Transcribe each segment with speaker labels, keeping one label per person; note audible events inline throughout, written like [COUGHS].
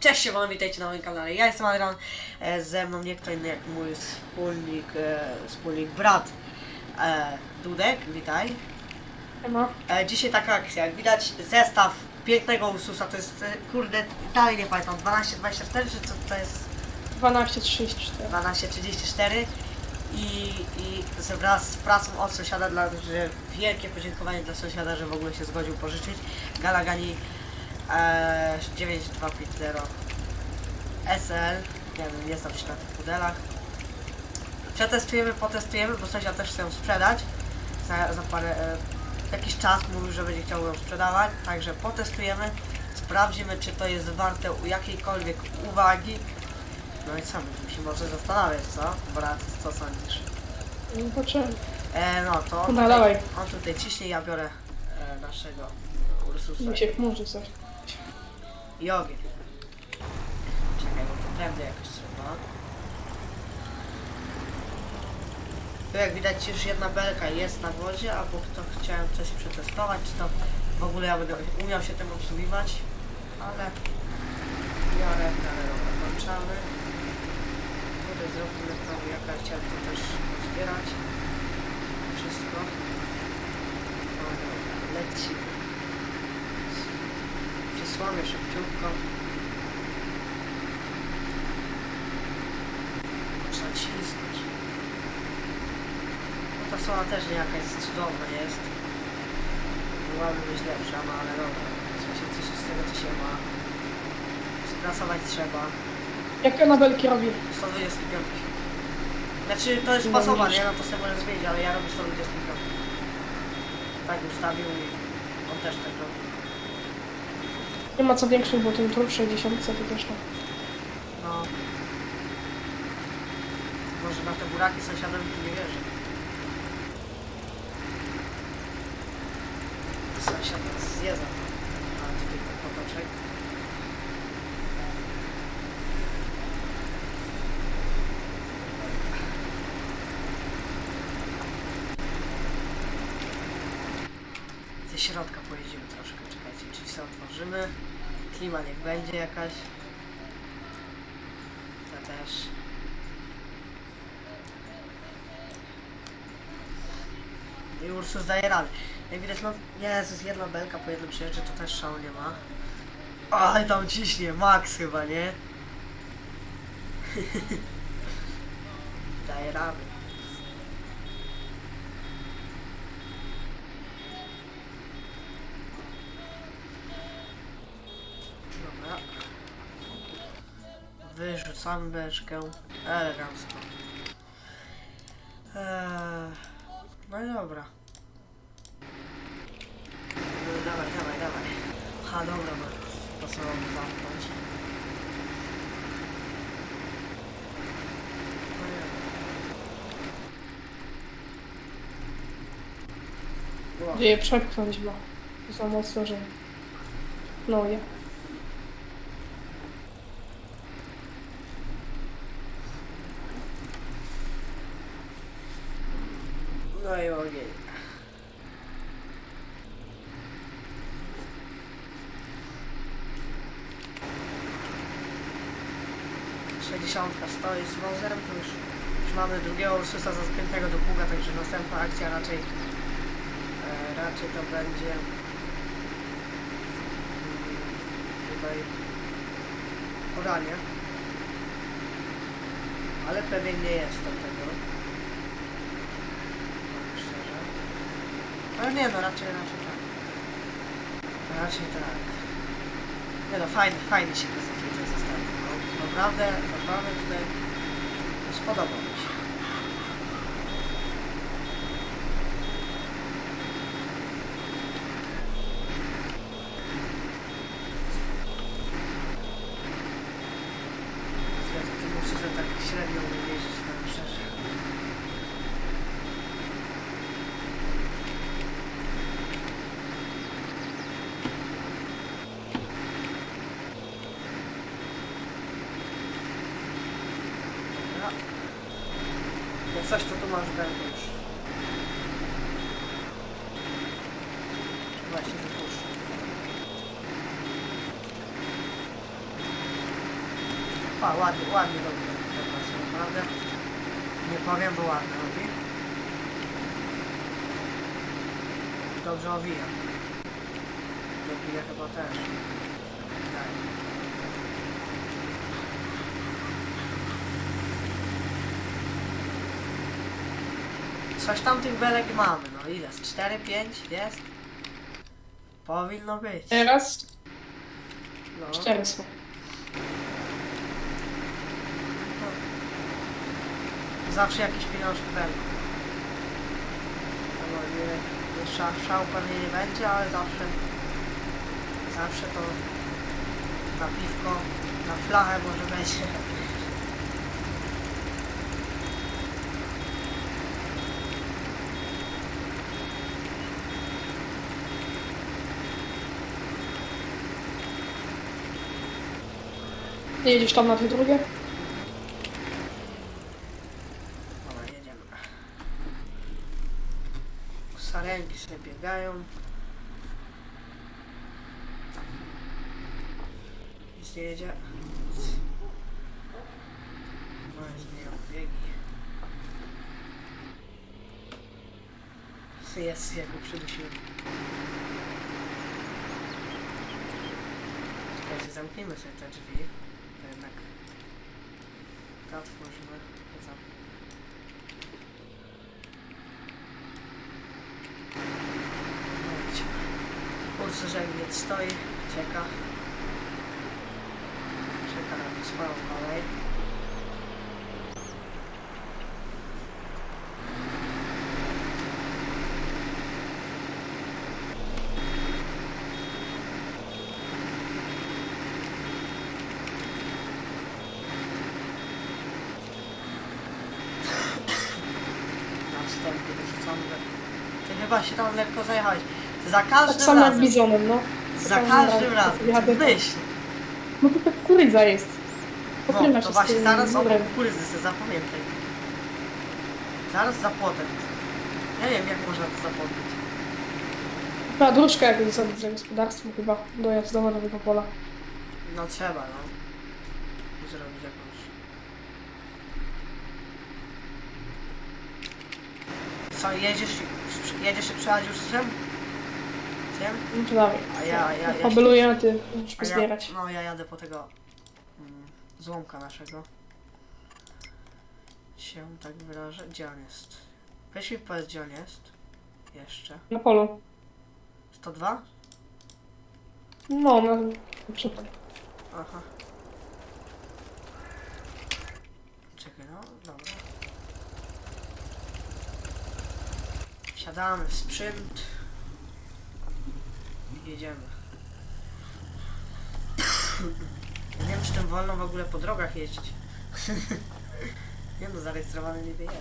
Speaker 1: Cześć, siemano, witajcie na moim kanale. Ja jestem Adrian, e, ze mną nie kto inny jak mój wspólnik, e, wspólnik brat e, Dudek, witaj.
Speaker 2: Ema.
Speaker 1: E, dzisiaj taka akcja, jak widać zestaw pięknego Ursusa, to jest, kurde, dalej nie pamiętam, 1224 czy co to jest?
Speaker 2: 12.34.
Speaker 1: 1234 i, i wraz z pracą od sąsiada, dla, że wielkie podziękowanie dla sąsiada, że w ogóle się zgodził pożyczyć. Galagani e, 9250 SL, nie wiem, jest tam się na tych pudelach. Przetestujemy, potestujemy, bo sąsiad też chce ją sprzedać za, za parę, e, jakiś czas mówił, że będzie chciał ją sprzedawać, także potestujemy, sprawdzimy czy to jest warte u jakiejkolwiek uwagi. No i co, będziemy się może zastanawiać, co? Brat, co sądzisz?
Speaker 2: No to czemu?
Speaker 1: E, no to on
Speaker 2: No,
Speaker 1: tutaj,
Speaker 2: dawaj.
Speaker 1: on tutaj ciśnie, ja biorę e, naszego Ursusa
Speaker 2: Mi się chmurzy coś.
Speaker 1: I ogień. Czekaj, bo to prawda jakoś trzeba. Tu jak widać już jedna belka jest na wozie, albo kto chciałem coś przetestować, to w ogóle ja będę umiał się tym obsługiwać, ale biorę kamerę, włączamy. Tutaj zrobimy znowu jaka chciałem to też zbierać. Wszystko. Dobra, Przysłamy szybciutko. Trzeba ślizgnąć. No ta sola też nie jakaś cudowna jest. Mogłaby być lepsza, no ale dobra. Trzeba się cieszyć z tego, co się ma. Sprasować trzeba.
Speaker 2: Jak Anabelki robi?
Speaker 1: 125. Znaczy to jest pasowa, nie? No to sobie możesz zmienić, ale ja robię 125. Tak ustawił i on też tak robi.
Speaker 2: Nie ma co większych, bo tym trudsze dziesiątce to też tam.
Speaker 1: No. Może na te buraki sąsiadowi tu nie wierzy. Sąsiad nas. Ale tutaj ten potoczek. Ze środka pojedziemy troszkę, czekajcie, czyli sobie otworzymy. Klima niech będzie jakaś. To też. I Ursus daje radę. Jak widać, no Jezus, jedna belka po jednym przyjeździe, to też szału nie ma. Oj, tam ciśnie, max chyba, nie? [LAUGHS] daje radę. Dobra. Beczkę. Elegancko. Eee, no i dobra. No, dawaj, dawaj, dawaj. Ha, dobra, no. Pasowało mi zamknąć. No.
Speaker 2: Gdzie je przepchnąć, bo za mocno, że... No je.
Speaker 1: 60 stoi z wozem, to już, już mamy drugiego Ursusa zaspiętego do pługa, także następna akcja raczej e, raczej to będzie mm, tutaj oranie. Ale pewnie nie jestem tego. Szczerze. Ale nie no, raczej, raczej tak. Raczej tak. Nie no, fajnie, fajnie się to naprawdę, naprawdę tutaj spodoba mi się. Ja to ty muszę że tak średnio umiem jeździć, powiem szczerze. Dobra. Jak coś, to tu masz będę już. Właśnie wypuszczę. A, ładnie, ładnie ten pas, naprawdę. Nie powiem, bo ładnie robi. Dobrze owija. Dobija chyba też. Tak. Coś tam tych belek mamy, no ile? Z 4, 5 jest? Powinno być.
Speaker 2: Teraz
Speaker 1: No.
Speaker 2: cztery są.
Speaker 1: Zawsze jakiś pieniążek będzie. No nie, nie szał, szał pewnie nie będzie, ale zawsze zawsze to na piwko, na flachę może będzie.
Speaker 2: Nie jedziesz tam na te drugie?
Speaker 1: Dobra, jedziemy. Sarenki sobie biegają. Nic nie jedzie. No i zmieniam biegi. Jest, jak go przydusiłem. Czekajcie, zamknijmy sobie te drzwi. Otworzymy. To tam. Kurczę, stoi, czeka. Czeka na swoją kolej. Na wyrzucony. Ty chyba się tam lekko zajechałeś. Za
Speaker 2: Tak
Speaker 1: każdym
Speaker 2: samo jak
Speaker 1: razem.
Speaker 2: bizonem, no.
Speaker 1: Za każdym razem.
Speaker 2: Jadę.
Speaker 1: Myśl.
Speaker 2: No to tak kurydza jest.
Speaker 1: No,
Speaker 2: Pokrywa
Speaker 1: to
Speaker 2: się z
Speaker 1: właśnie
Speaker 2: tym
Speaker 1: zaraz obok
Speaker 2: murem.
Speaker 1: kukurydzy sobie zapamiętaj. Zaraz za płotem. Ja wiem jak można to zapomnieć.
Speaker 2: Chyba dróżkę jakąś zrobić za gospodarstwo chyba dojazdowe nowego pola.
Speaker 1: No trzeba, no. Zrobić jakąś. Co, jedziesz, jedziesz się przechodzić już z?
Speaker 2: No to dawaj.
Speaker 1: A ja, ja, ja,
Speaker 2: a ty musisz
Speaker 1: a ja,
Speaker 2: pozbierać.
Speaker 1: no ja jadę po tego mm, złomka naszego. Się tak wyrażę. Gdzie on jest? Weź mi powiedz gdzie on jest. Jeszcze.
Speaker 2: Na polu.
Speaker 1: 102?
Speaker 2: No, na przykład.
Speaker 1: Aha. Czekaj, no, dobra. Siadamy w sprzęt. I jedziemy. Ja nie wiem, czy tym wolno w ogóle po drogach jeździć. [LAUGHS] nie no, zarejestrowany niby jest.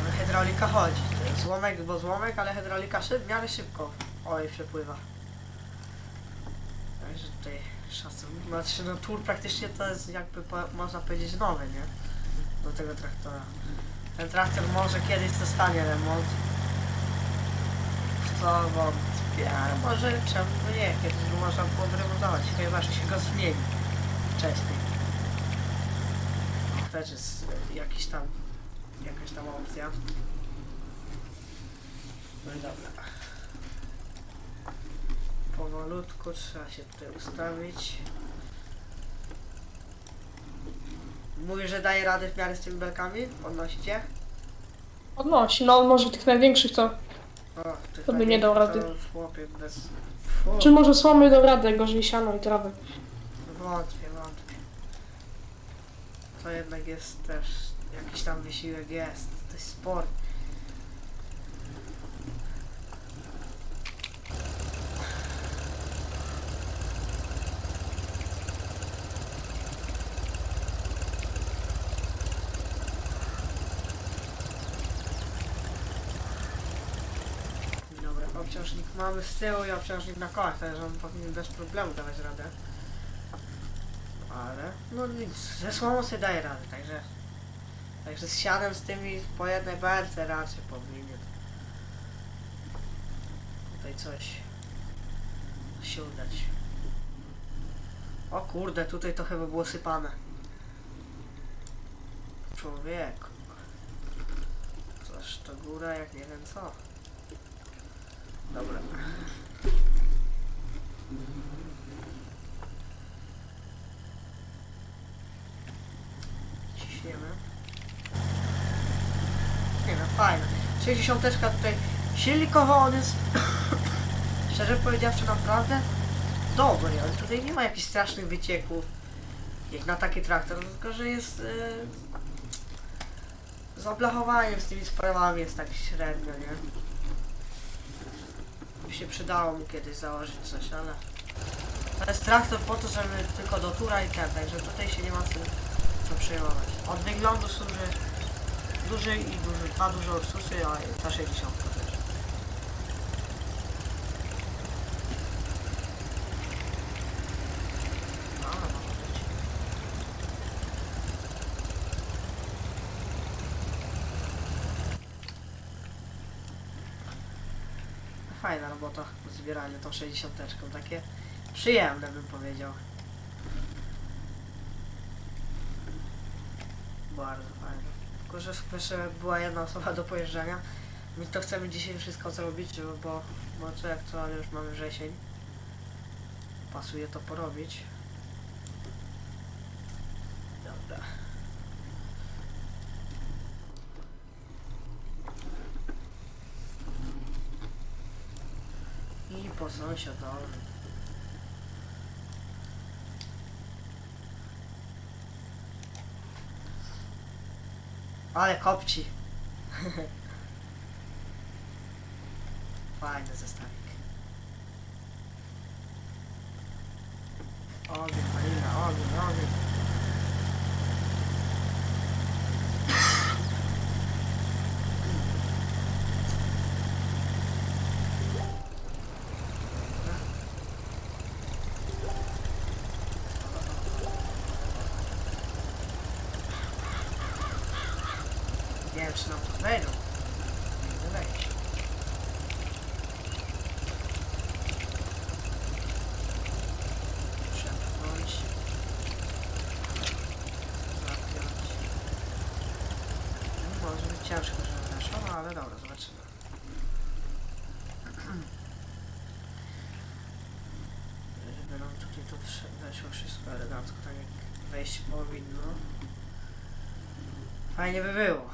Speaker 1: Ale hydraulika chodzi. Złomek, bo złomek, ale hydraulika szyb, w miarę szybko. Oj, przepływa. Także tutaj szacun. Znaczy, no tur praktycznie to jest jakby po, można powiedzieć nowy, nie? Do tego traktora. Ten traktor może kiedyś zostanie remont. W to wątpię, ale może czemu nie, kiedyś go można było wyremontować, chyba że się go zmieni wcześniej. Też jest jakiś tam, jakaś tam opcja. No i dobra. Powolutku trzeba się tutaj ustawić. Mówię, że daje radę w miarę z tymi belkami? Podnosicie?
Speaker 2: Podnosi, no może tych największych to.
Speaker 1: O, tych
Speaker 2: To by nie dał rady.
Speaker 1: to Chłopie, bez... Fu,
Speaker 2: Czy może słomy do rady, gorzej siano i trawy.
Speaker 1: wątpię, wątpię. To jednak jest też jakiś tam wysiłek jest. To jest sport. Dobra, obciążnik mamy z tyłu i obciążnik na kołach, także on powinien bez problemu dawać radę. Ale no nic, ze słomą sobie daje radę, także także z sianem z tymi po jednej belce raczej powinien tutaj coś się udać. O kurde, tutaj to chyba było sypane. Człowieku. Coś to góra jak nie wiem co. Dobra. Fajne. 60 tutaj silnikowo jest [COUGHS] szczerze powiedziawszy naprawdę dobry, ale tutaj nie ma jakichś strasznych wycieków jak na taki traktor, tylko że jest yy, z oblachowaniem, z tymi sprawami jest tak średnio, nie? By się przydało mu kiedyś założyć coś, ale to jest traktor po to, żeby tylko do tura i ten, także tutaj się nie ma co, co przejmować. Od wyglądu służy duży i duży, dwa duże Ursusy, a ta 60 też. Fajna robota, zbieranie tą 60 takie przyjemne bym powiedział. Bardzo. Tylko, że jeszcze była jedna osoba do pojeżdżania. My to chcemy dzisiaj wszystko zrobić, bo, bo co jak co, ale już mamy wrzesień. Pasuje to porobić. Dobra. I po sąsiadowi. Ale kopči. Fajno za stavik. Ovdje, Marina, ovdje, ovdje. Wiem, czy nam to wejdą. Nie wejdzie. Przepchnąć. Zapiąć. No, może być ciężko, żeby weszło, no ale dobra, zobaczymy. Żeby nam tutaj to weszło wszystko elegancko, tak jak wejść powinno. Fajnie by było.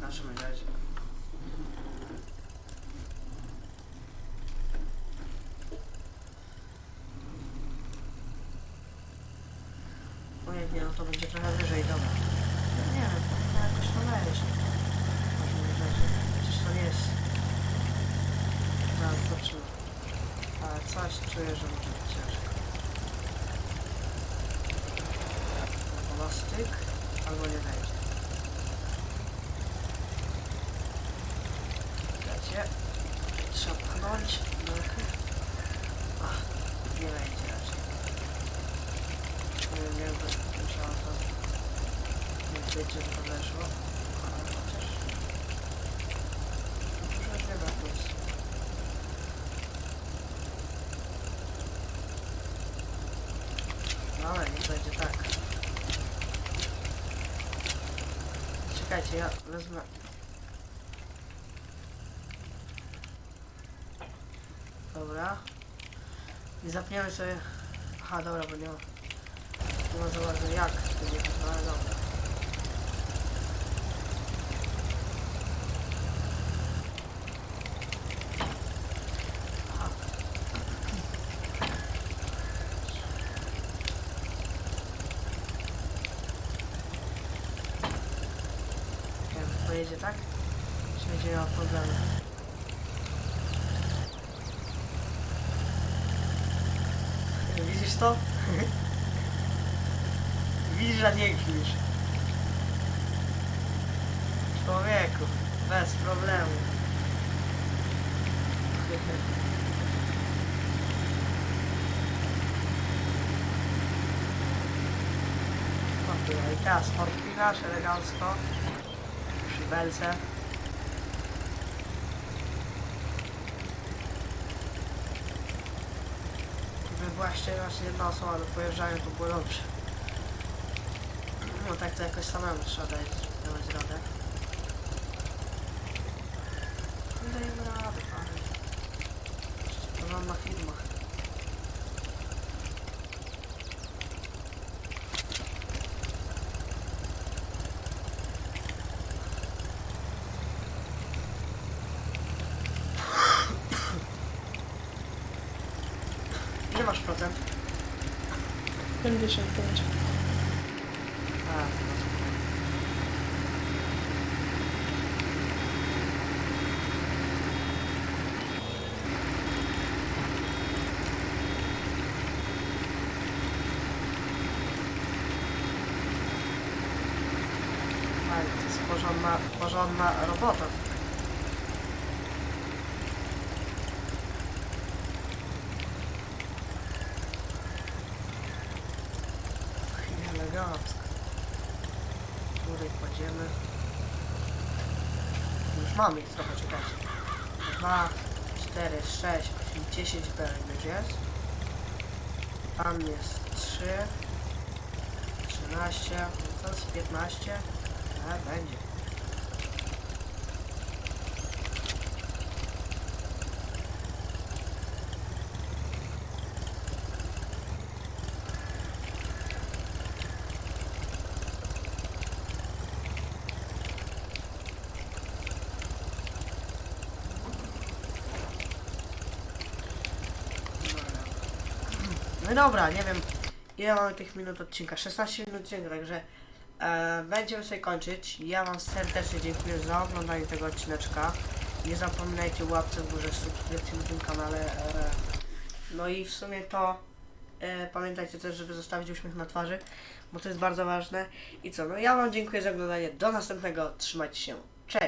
Speaker 1: W naszym razie. Ojej, nie, no to będzie trochę wyżej, dobra. Nie wiem, powinno jakoś to wejść. Może wyżej. Przecież to nie jest... Zaraz zobaczymy. Ale coś czuję, że może być ciężko. Albo na styk, albo nie wejdzie. Wiecie, trzeba pchnąć trochę. Ach, nie wejdzie raczej. Nie wiem, jakby musiała to nie być, żeby to weszło. Ale chociaż... Może nie ma plus. No ale nie będzie tak. Czekajcie, ja wezmę Dobra. Nie zapniemy sobie... Aha, dobra, bo nie ma... Nie ma za bardzo jak to nie no ale dobra. Nie pojedzie tak? Czy będzie miał problemy? Widzisz to? Widzisz, że nie kpisz. Człowieku, bez problemu. [LAUGHS] I teraz odpinasz elegancko przy belce. Właśnie właśnie jedna osoba do pojeżdżania, to było dobrze. No tak to jakoś samemu trzeba dać, dawać radę. Nie dajemy rady, panie. Porządna firma. Ile masz
Speaker 2: 55.
Speaker 1: A, Ale to jest porządna, porządna robota. Elegancko. Tutaj kładziemy. Już mamy ich trochę, czekajcie. 2, 4, 6, 8, 10 belek już jest. Tam jest 3, 13, no to jest 15. A, będzie. No dobra, nie wiem ile mamy tych minut odcinka. 16 minut odcinka, także e, będziemy sobie kończyć. Ja Wam serdecznie dziękuję za oglądanie tego odcineczka. Nie zapominajcie łapce w górze, subskrypcji na tym kanale. E, no i w sumie to e, pamiętajcie też, żeby zostawić uśmiech na twarzy, bo to jest bardzo ważne. I co, no ja Wam dziękuję za oglądanie. Do następnego. Trzymajcie się. Cześć!